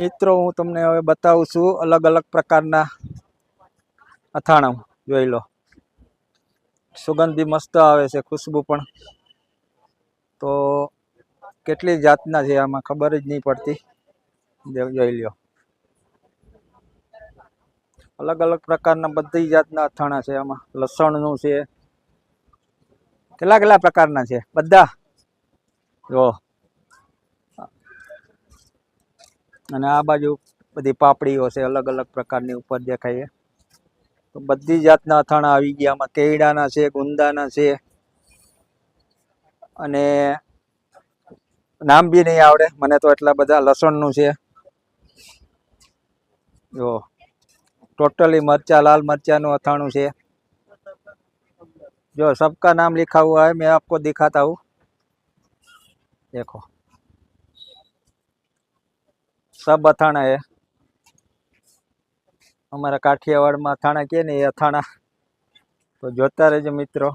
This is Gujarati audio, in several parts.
મિત્રો, હું તમને હવે બતાવું છું અલગ અલગ પ્રકારના અથાણા. જોઈ લો. સુગંધી મસ્ત આવે છે, ખુશ્બુ પણ. તો કેટલી જાતના છે આમાં ખબર જ નહીં પડતી. જોઈ લ્યો. અલગ અલગ પ્રકારના બધી જાતના અથાણા છે આમાં. લસણનું છે. કેટલા કેટલા પ્રકારના છે? બધા? જો. અને આ બાજુ બધી પાપડીઓ છે, અલગ અલગ પ્રકારની ઉપર દેખાય તો બધી જાતના અથાણા આવી ગયા. આમાં કેળાના છે, ગુંદાના છે. અને નામ બી નહીં આવડે. મને તો એટલા બધા લસણનું છે. જો, ટોટલી મરચા, લાલ મરચાનું અથાણું છે. જો, સબકા નામ લિખા હોય મેં આપકો દેખાતા હું. દેખો. सब અથાણા है અમારા કાઠિયાવાડમાં અથાણા કે ને એ અથાણા તો જોતા રહેજો મિત્રો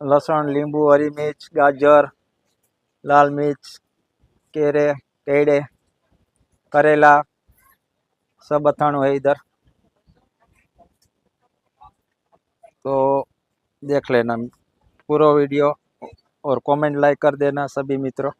લસણ લીંબુ હરી મિર્ચ ગાજર લાલ મિર્ચ केरे केड़े करेला सब અથાણું है इधर तो देख लेना पूरा वीडियो और कमेंट लाइक कर देना सभी मित्रों